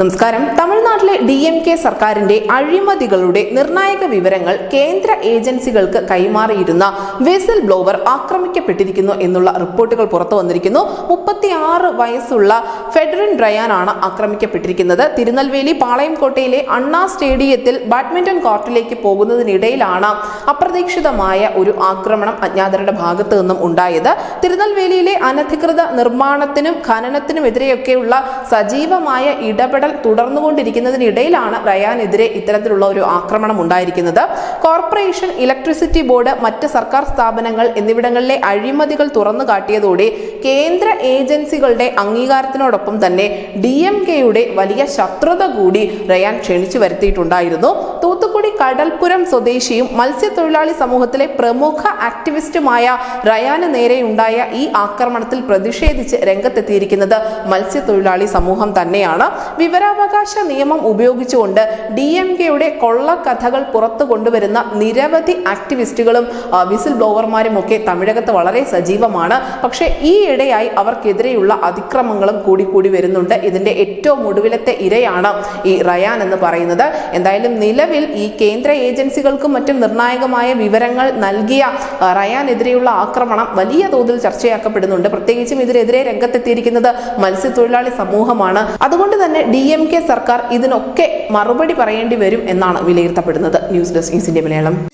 നമസ്കാരം. തമിഴ്നാട്ടിലെ D M K സർക്കാരിന്റെ അഴിമതികളുടെ നിർണായക വിവരങ്ങൾ കേന്ദ്ര ഏജൻസികൾക്ക് കൈമാറിയിരുന്ന വെസൽ ബ്ലോവർ ആക്രമിക്കപ്പെട്ടിരിക്കുന്നു എന്നുള്ള റിപ്പോർട്ടുകൾ പുറത്തു വന്നിരിക്കുന്നു. മുപ്പത്തിയാറ് വയസ്സുള്ള ഫെഡറിൻ ഡ്രയാനാണ് ആക്രമിക്കപ്പെട്ടിരിക്കുന്നത്. തിരുനെൽവേലി പാളയംകോട്ടയിലെ അണ്ണാ സ്റ്റേഡിയത്തിൽ ബാഡ്മിന്റൺ കോർട്ടിലേക്ക് പോകുന്നതിനിടയിലാണ് അപ്രതീക്ഷിതമായ ഒരു ആക്രമണം അജ്ഞാതരുടെ ഭാഗത്തു നിന്നും ഉണ്ടായത്. തിരുനെൽവേലിയിലെ അനധികൃത നിർമ്മാണത്തിനും ഖനനത്തിനും ഖനനത്തിനുമെതിരെയൊക്കെയുള്ള സജീവമായ ഇടപെടൽ തുടർന്നുകൊണ്ടിരിക്കുന്നതിനിടയിലാണ് റയാനെതിരെ ഇത്തരത്തിലുള്ള ഒരു ആക്രമണം ഉണ്ടായിരിക്കുന്നത്. കോർപ്പറേഷൻ ഇലക്ട്രിസിറ്റി ബോർഡ് മറ്റ് സർക്കാർ സ്ഥാപനങ്ങൾ എന്നിവിടങ്ങളിലെ അഴിമതികൾ തുറന്നു കാട്ടിയതോടെ കേന്ദ്ര ഏജൻസികളുടെ അംഗീകാരത്തിനോടൊപ്പം തന്നെ ഡി എം കെയുടെ വലിയ ശത്രുത കൂടി റയാൻ ക്ഷണിച്ചു വരുത്തിയിട്ടുണ്ടായിരുന്നു. തൂത്തുക്കുടി കടൽപ്പുരം സ്വദേശിയും മത്സ്യത്തൊഴിലാളി സമൂഹത്തിലെ പ്രമുഖ ആക്ടിവിസ്റ്റുമായ റയാന് നേരെയുണ്ടായ ഈ ആക്രമണത്തിൽ പ്രതിഷേധിച്ച് രംഗത്തെത്തിയിരിക്കുന്നത് മത്സ്യത്തൊഴിലാളി സമൂഹം തന്നെയാണ്. വിവരാവകാശ നിയമം ഉപയോഗിച്ചുകൊണ്ട് ഡി എം കെയുടെ കൊള്ളക്കഥകൾ പുറത്തു കൊണ്ടുവരുന്ന നിരവധി ആക്ടിവിസ്റ്റുകളും വിസിൽ ബ്ലോവർമാരും ഒക്കെ തമിഴകത്ത് വളരെ സജീവമാണ്. പക്ഷേ ഈ ഇടയായി അവർക്കെതിരെയുള്ള അതിക്രമങ്ങളും കൂടി കൂടി വരുന്നുണ്ട്. ഇതിന്റെ ഏറ്റവും ഒടുവിലത്തെ ഇരയാണ് ഈ റയാൻ എന്ന് പറയുന്നത്. എന്തായാലും നിലവിൽ ഈ കേന്ദ്ര ഏജൻസികൾക്കും മറ്റും നിർണായകമായ വിവരങ്ങൾ നൽകിയ റയാനെതിരെയുള്ള ആക്രമണം വലിയ തോതിൽ ചർച്ചയാക്കപ്പെടുന്നുണ്ട്. പ്രത്യേകിച്ചും ഇതിനെതിരെ രംഗത്തെത്തിയിരിക്കുന്നത് മത്സ്യത്തൊഴിലാളി സമൂഹമാണ്. അതുകൊണ്ട് തന്നെ ഡി സർക്കാർ ഇതിനൊക്കെ മറുപടി പറയേണ്ടി വരും എന്നാണ് വിലയിരുത്തപ്പെടുന്നത്. News desk India Malayalam.